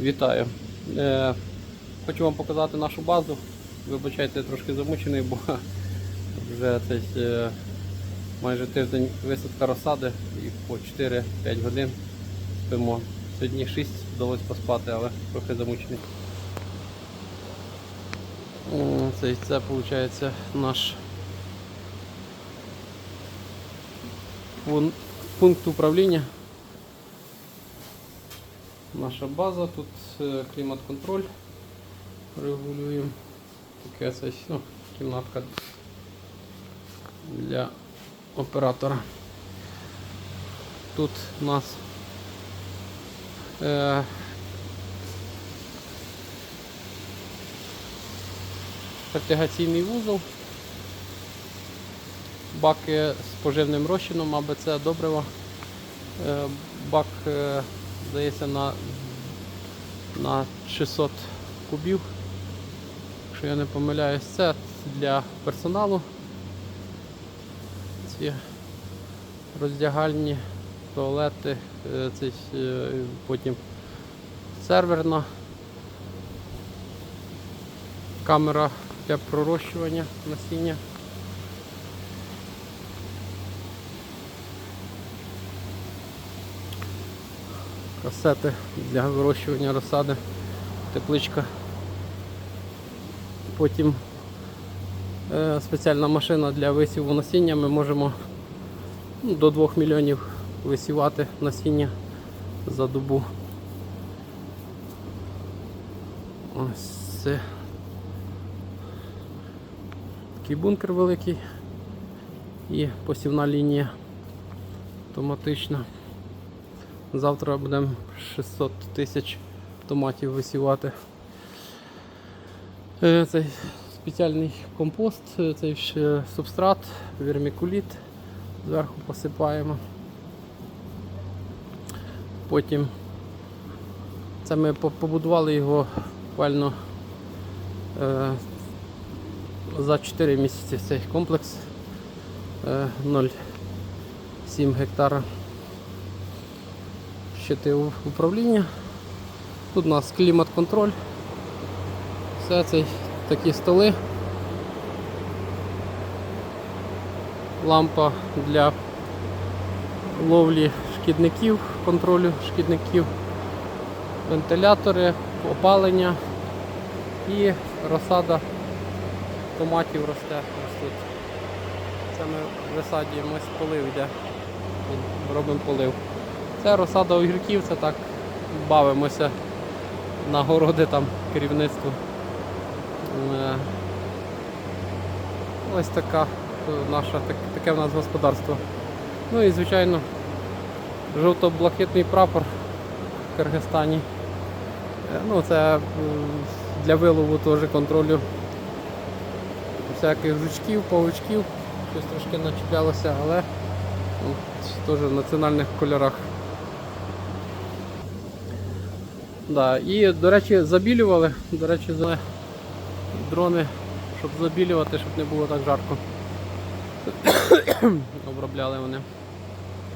Вітаю. Е, хочу вам показати нашу базу. Вибачайте, я трошки замучений, бо вже цей, е, майже тиждень висадка розсади і по 4-5 годин спимо. Сьогодні 6 вдалося поспати, але трохи замучений. Це, це виходить наш пункт управління. Наша база, тут е, клімат-контроль регулюємо. Таке це ну, кімнатка для оператора. Тут у нас е, фертигаційний вузол, баки з поживним розчином АБЦ добрива. Е, бак, е, здається, на, на 600 кубів. Якщо я не помиляюсь, це для персоналу. Ці роздягальні, туалети, е, це, е, потім серверна. Камера для пророщування насіння. Касети для вирощування розсади, тепличка. Потім е, спеціальна машина для висіву насіння. Ми можемо ну, до 2 мільйонів висівати насіння за добу. Ось це такий бункер великий і посівна лінія автоматична. Завтра будемо 600 тисяч томатів висівати. Е, Цей спеціальний компост, е, цей ще субстрат, вермікуліт зверху посипаємо. Потім це ми побудували його буквально е, за 4 місяці цей комплекс е, 0,7 гектара щити управління. Тут у нас клімат-контроль. Все це такі столи. Лампа для ловлі шкідників, контролю шкідників, вентилятори, опалення і розсада томатів росте ось тут. Це ми висаджуємо, ось полив йде. Робимо полив. Це розсада огірків, це так бавимося на городи там керівництво. Е, Ось така наша, таке в нас господарство. Ну і звичайно жовто-блакитний прапор в Киргизстані. Е, Ну, це для вилову теж контролю всяких жучків, павучків. Щось трошки начіплялося, але от, теж в національних кольорах. Да. І, до речі, забілювали. До речі, за дрони, щоб забілювати, щоб не було так жарко. Обробляли вони.